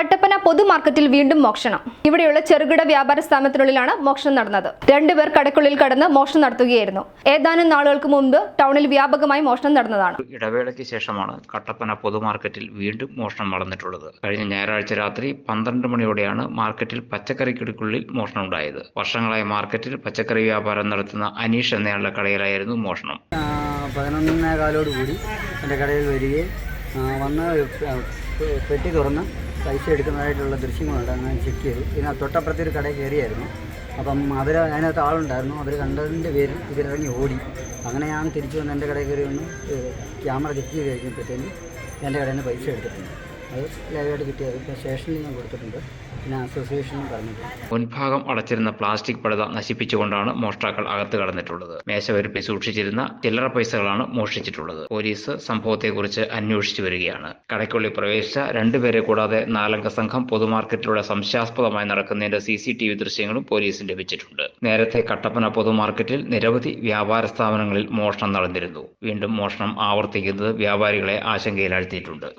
കട്ടപ്പന പൊതുമാർക്കറ്റിൽ വീണ്ടും മോഷണം. ഇവിടെയുള്ള ചെറുകിട വ്യാപാര സ്ഥാപനത്തിനുള്ളിലാണ് മോഷണം നടന്നത്. രണ്ടുപേർ കടക്കുള്ളിൽ കടന്ന് മോഷണം നടത്തുകയായിരുന്നു. ഏതാനും നാളുകൾക്ക് മുമ്പ് ടൗണിൽ വ്യാപകമായി മോഷണം നടന്നതാണ്. ഇടവേളയ്ക്ക് ശേഷമാണ് കട്ടപ്പന പൊതുമാർക്കറ്റിൽ വീണ്ടും മോഷണം നടന്നിട്ടുള്ളത്. കഴിഞ്ഞ ഞായറാഴ്ച രാത്രി പന്ത്രണ്ട് മണിയോടെയാണ് മാർക്കറ്റിൽ പച്ചക്കറിക്കിടക്കുള്ളിൽ മോഷണം ഉണ്ടായത്. വർഷങ്ങളായി മാർക്കറ്റിൽ പച്ചക്കറി വ്യാപാരം നടത്തുന്ന അനീഷ് എന്നയാളുടെ കടയിലായിരുന്നു മോഷണം. പതിനൊന്നേ കാലോട് കൂടി എന്റെ കടയിൽ വരികയും വന്ന് പെട്ടി തുറന്ന് പൈസ എടുക്കുന്നതായിട്ടുള്ള ദൃശ്യങ്ങളുണ്ട് അങ്ങനെ ചെക്ക് ചെയ്തു. പിന്നെ തൊട്ടപ്പുറത്തെ ഒരു കടയിൽ കയറിയായിരുന്നു. അപ്പം അവർ അതിനകത്ത് ആളുണ്ടായിരുന്നു. അവർ കണ്ടതിന്റെ പേരിൽ ഇവരിറങ്ങി ഓടി. അങ്ങനെ ഞാൻ തിരിച്ചു വന്ന് എന്റെ കടയിൽ കയറി വന്ന് ക്യാമറ ചെക്ക് ചെയ്ത് കഴിഞ്ഞപ്പോഴത്തേന് എന്റെ കടയിൽ നിന്ന് പൈസ എടുത്തിട്ടുണ്ട്. അത് ലൈവായിട്ട് കിട്ടിയ ഇപ്പോൾ സ്റ്റേഷനിൽ ഞാൻ കൊടുത്തിട്ടുണ്ട്. പിന്നെ അസോസിയേഷനും പറഞ്ഞിട്ടുണ്ട് മുൻഭാഗം അടച്ചിരുന്ന പ്ലാസ്റ്റിക് പടുത നശിപ്പിച്ചുകൊണ്ടാണ് മോഷ്ടാക്കൾ അകത്ത് കടന്നിട്ടുള്ളത്. മേശവരുപ്പിൽ സൂക്ഷിച്ചിരുന്ന ചില്ലറ പൈസകളാണ് മോഷ്ടിച്ചിട്ടുള്ളത്. പോലീസ് സംഭവത്തെക്കുറിച്ച് അന്വേഷിച്ചു വരികയാണ്. കടയ്ക്കുള്ളിൽ പ്രവേശിച്ച രണ്ടുപേരെ കൂടാതെ നാലംഗ സംഘം പൊതുമാർക്കറ്റിലൂടെ സംശയാസ്പദമായി നടക്കുന്നതിന്റെ സി സി ടി വി ദൃശ്യങ്ങളും പോലീസിന് ലഭിച്ചിട്ടുണ്ട്. നേരത്തെ കട്ടപ്പന പൊതുമാർക്കറ്റിൽ നിരവധി വ്യാപാര സ്ഥാപനങ്ങളിൽ മോഷണം നടന്നിരുന്നു. വീണ്ടും മോഷണം ആവർത്തിക്കുന്നത് വ്യാപാരികളെ ആശങ്കയിലാഴ്ത്തിയിട്ടുണ്ട്.